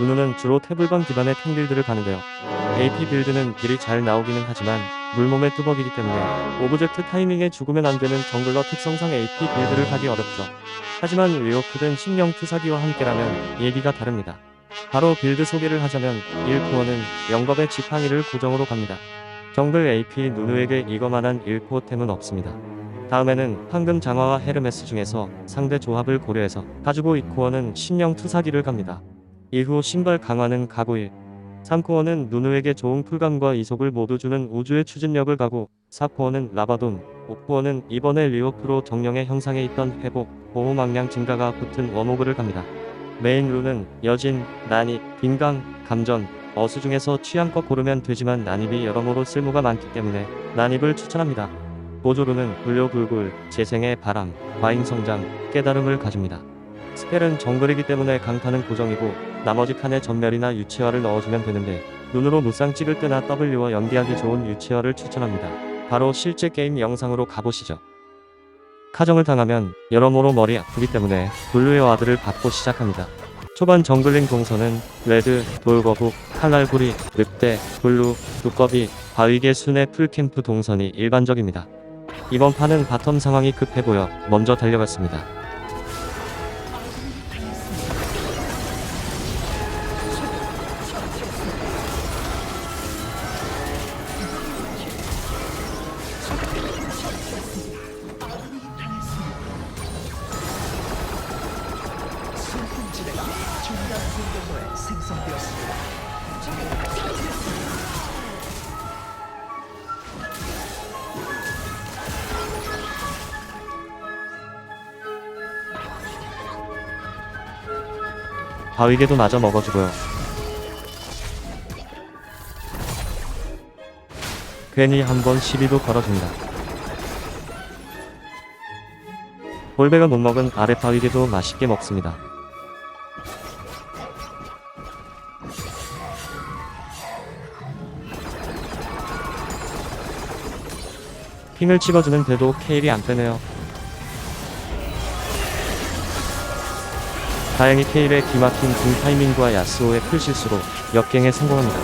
누누는 주로 태블건 기반의 탱 빌드를 가는데요. AP 빌드는 딜이 잘 나오기는 하지만 물몸의 뚜벅이기 때문에 오브젝트 타이밍에 죽으면 안 되는 정글러 특성상 AP 빌드를 가기 어렵죠. 하지만 리오크든 심령 투사기와 함께라면 얘기가 다릅니다. 바로 빌드 소개를 하자면 1코어는 영겁의 지팡이를 고정으로 갑니다. 정글 AP 누누에게 이거만한 1코어템은 없습니다. 다음에는 황금 장화와 헤르메스 중에서 상대 조합을 고려해서 가지고 2코어는 심령 투사기를 갑니다. 이후 신발 강화는 가고일 3코어는 누누에게 좋은 쿨감과 이속을 모두 주는 우주의 추진력을 가고 4코어는 라바돈 5코어는 이번에 리오프로 정령의 형상에 있던 회복, 보호망량 증가가 붙은 워모그를 갑니다. 메인 룰은 여진, 난입, 빈강, 감전, 어수 중에서 취향껏 고르면 되지만 난입이 여러모로 쓸모가 많기 때문에 난입을 추천합니다. 보조루는 불료불굴, 재생의 바람, 과잉성장, 깨달음을 가집니다. 스펠은 정글이기 때문에 강타는 고정이고 나머지 칸에 전멸이나 유채화를 넣어주면 되는데 눈으로 무쌍 찍을 때나 W와 연기하기 좋은 유채화를 추천합니다. 바로 실제 게임 영상으로 가보시죠. 카정을 당하면 여러모로 머리 아프기 때문에 블루의 와드를 받고 시작합니다. 초반 정글링 동선은 레드, 돌거북, 칼날구리, 늑대, 블루, 두꺼비, 바위개 순의 풀캠프 동선이 일반적입니다. 이번 판은 바텀 상황이 급해 보여 먼저 달려갔습니다. 분경로에 생성되었습니다. 바위개도 마저 먹어주고요. 괜히 한번 시비도 걸어준다. 볼베가 못 먹은 아래 바위개도 맛있게 먹습니다. 핑을 찍어주는 데도 케일이 안 빼네요. 다행히 케일의 기막힌 공 타이밍과 야스오의 풀 실수로 역갱에 성공합니다.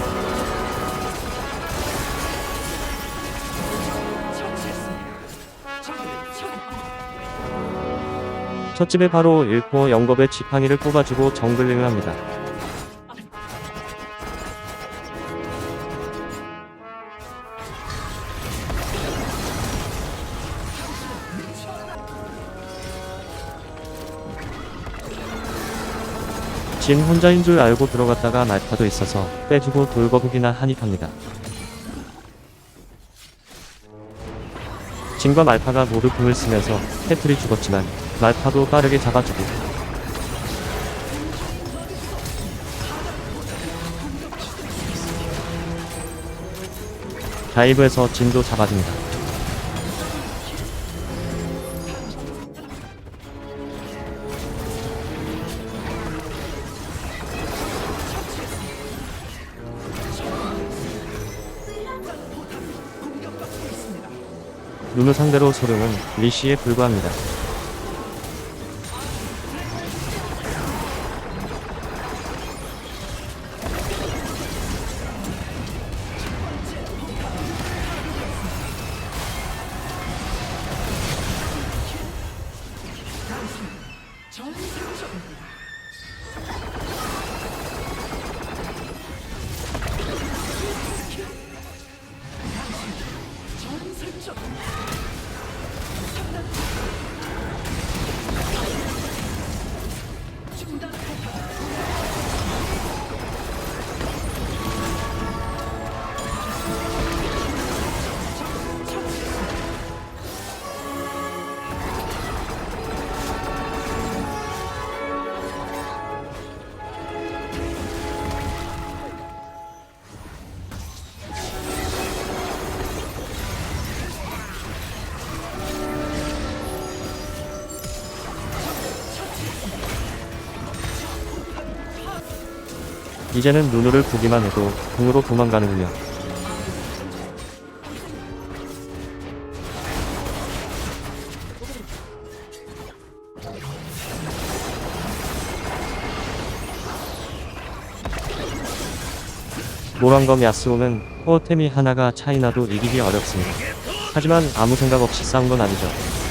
첫 집에 바로 1코어 영겁의 지팡이를 뽑아주고 정글링을 합니다. 진 혼자인 줄 알고 들어갔다가 말파도 있어서 빼주고 돌거북이나 한입합니다. 진과 말파가 모두 궁을 쓰면서 패틀이 죽었지만 말파도 빠르게 잡아주고 다이브에서 진도 잡아줍니다. 누누 상대로 소룡은 리시에 불과합니다. 이제는 누누를 보기만 해도 궁으로 도망가는군요. 노란검 야스오는 코어템이 하나가 차이나도 이기기 어렵습니다. 하지만 아무 생각 없이 싸운 건 아니죠.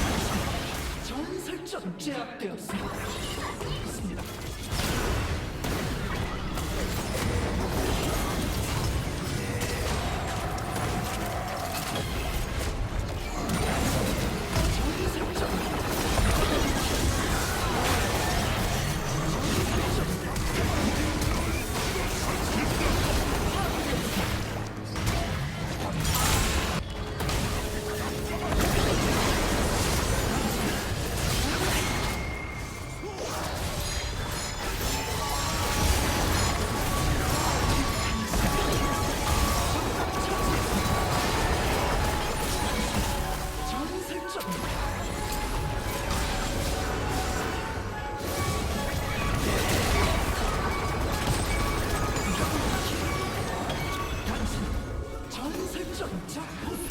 Oh!